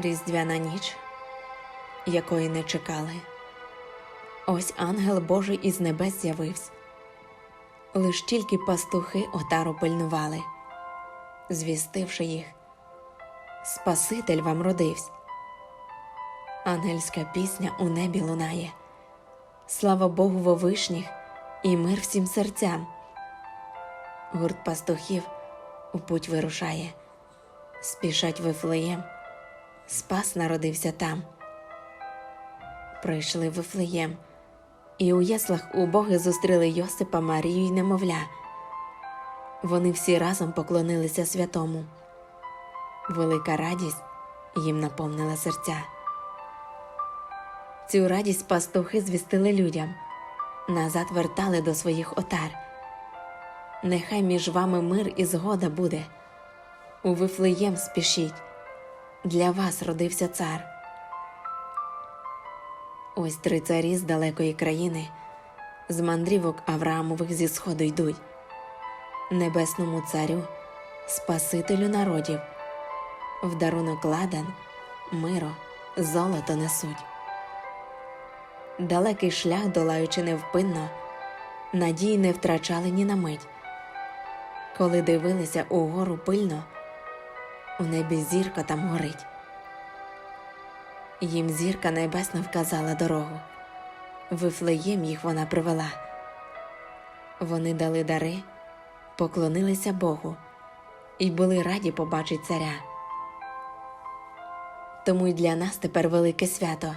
Різдвяна ніч, якої не чекали. Ось ангел Божий із небес з'явився. Лиш тільки пастухи отару пильнували, звістивши їх, Спаситель вам родився. Ангельська пісня у небі лунає. Слава Богу во вишніх і мир всім серцям. Гурт пастухів у путь вирушає, спішать Вифлеєм, Спас народився там. Прийшли в Вифлеєм, і у яслах убоги зустріли Йосипа, Марію й немовля. Вони всі разом поклонилися святому. Велика радість їм наповнила серця. Цю радість пастухи звістили людям, назад вертали до своїх отар. Нехай між вами мир і згода буде. У Вифлеєм спішіть, для вас родився цар. Ось три царі з далекої країни, з мандрівок Авраамових зі сходу йдуть, небесному царю, Спасителю народів, в дарунок ладан, миро, золото несуть. Далекий шлях, долаючи невпинно, надії не втрачали ні на мить. Коли дивилися угору пильно, у небі зірка там горить. Їм зірка небесна вказала дорогу. Вифлеєм їх вона привела. Вони дали дари, поклонилися Богу і були раді побачить царя. Тому й для нас тепер велике свято.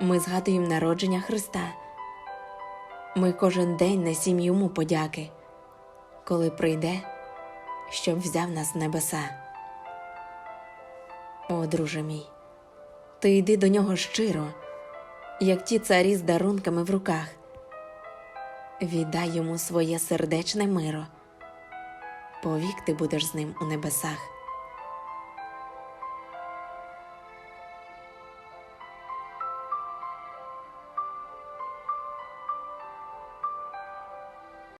Ми згадуємо народження Христа. Ми кожен день несім йому подяки, коли прийде, щоб взяв нас в небеса. О, друже мій, ти йди до нього щиро, як ті царі з дарунками в руках. Віддай йому своє сердечне миро, повік ти будеш з ним у небесах.